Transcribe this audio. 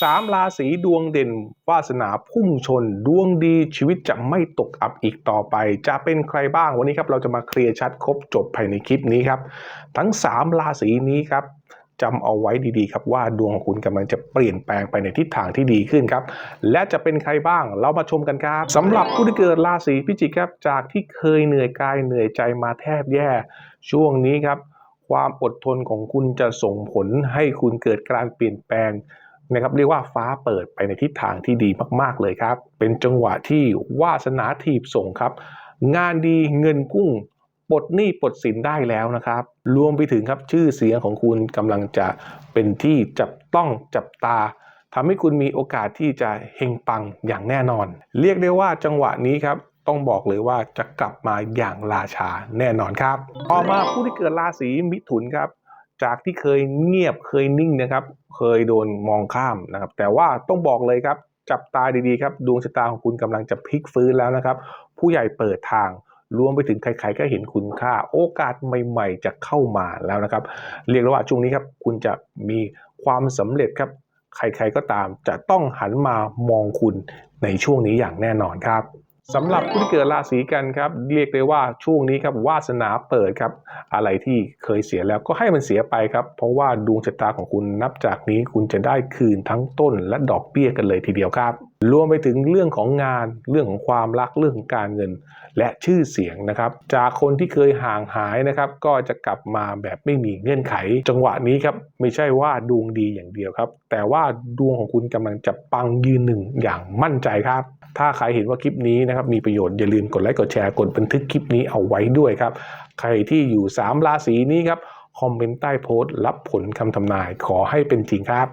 สามราศีดวงเด่นวาสนาพุ่งชน ดวงดีชีวิตจะไม่ตกอับอีกต่อไป จะเป็นใครบ้างวันนี้ครับเราจะมาเคลียร์ชัดครบจบภายในคลิปนี้ครับ ทั้ง 3 ราศีนี้ครับจำเอาไว้ดีๆครับว่าดวงของคุณกำลังจะเปลี่ยนแปลงไปในทิศทางที่ดีขึ้นครับ และจะเป็นใครบ้างเรามาชมกันครับสำหรับผู้ที่เกิดราศีพิจิกครับจากที่เคยเหนื่อยกายเหนื่อยใจมาแทบแย่ ช่วงนี้ครับ ความอดทนของคุณจะส่งผลให้คุณเกิดการเปลี่ยนแปลง นะครับเรียกว่าฟ้าเปิดไปในทิศทางที่ดีมากๆเลยครับ เป็นจังหวะที่วาสนาทีบส่งครับ งานดีเงินพุ่งปลดหนี้ปลดสินได้แล้วนะครับ รวมไปถึงครับชื่อเสียงของคุณกำลังจะเป็นที่จับต้องจับตาทำให้คุณมีโอกาสที่จะเฮงปังอย่างแน่นอน เรียกได้ว่าจังหวะนี้ครับต้องบอกเลยว่าจะกลับมาอย่างราชาแน่นอนครับ ต่อมาผู้ที่เกิดราศีมิถุนครับ จากที่เคยเงียบเคยนิ่งนะครับ เคยโดนมองข้ามนะครับ แต่ว่าต้องบอกเลยครับ จับตาดีๆครับ ดวงชะตาของคุณกำลังจะพลิกฟื้นแล้วนะครับ ผู้ใหญ่เปิดทางรวมไปถึงใครๆก็เห็นคุณค่า โอกาสใหม่ ๆ จะเข้ามาแล้วนะครับ เรียกว่าช่วงนี้ครับ คุณจะมีความสำเร็จครับ ใครๆก็ตามจะต้องหันมามองคุณในช่วงนี้อย่างแน่นอนครับ สำหรับผู้ที่เกิดราศีกันครับ เรียกได้ว่าช่วงนี้ครับวาสนาเปิดครับ อะไรที่เคยเสียแล้วก็ให้มันเสียไปครับ เพราะว่าดวงชะตาของคุณนับจากนี้คุณจะได้คืนทั้งต้นและดอกเบี้ยกันเลยทีเดียวครับ รวมไปถึงเรื่องของงานเรื่องของความรักเรื่องของการเงิน และชื่อเสียงนะครับ จากคนที่เคยห่างหายนะครับ ก็จะกลับมาแบบไม่มีเงื่อนไข จังหวะนี้ครับไม่ใช่ว่าดวงดีอย่างเดียวครับ แต่ว่าดวงของคุณกำลังจะปังยืนหนึ่งอย่างมั่นใจครับ ถ้าใครเห็นว่าคลิปนี้นะครับมีประโยชน์อย่าลืมกดไลค์กดแชร์กดบันทึกคลิปนี้เอาไว้ด้วยครับ ใครที่อยู่ 3 ราศีนี้ครับคอมเมนต์ใต้โพสต์รับผลคำทำนายขอให้เป็นจริงครับ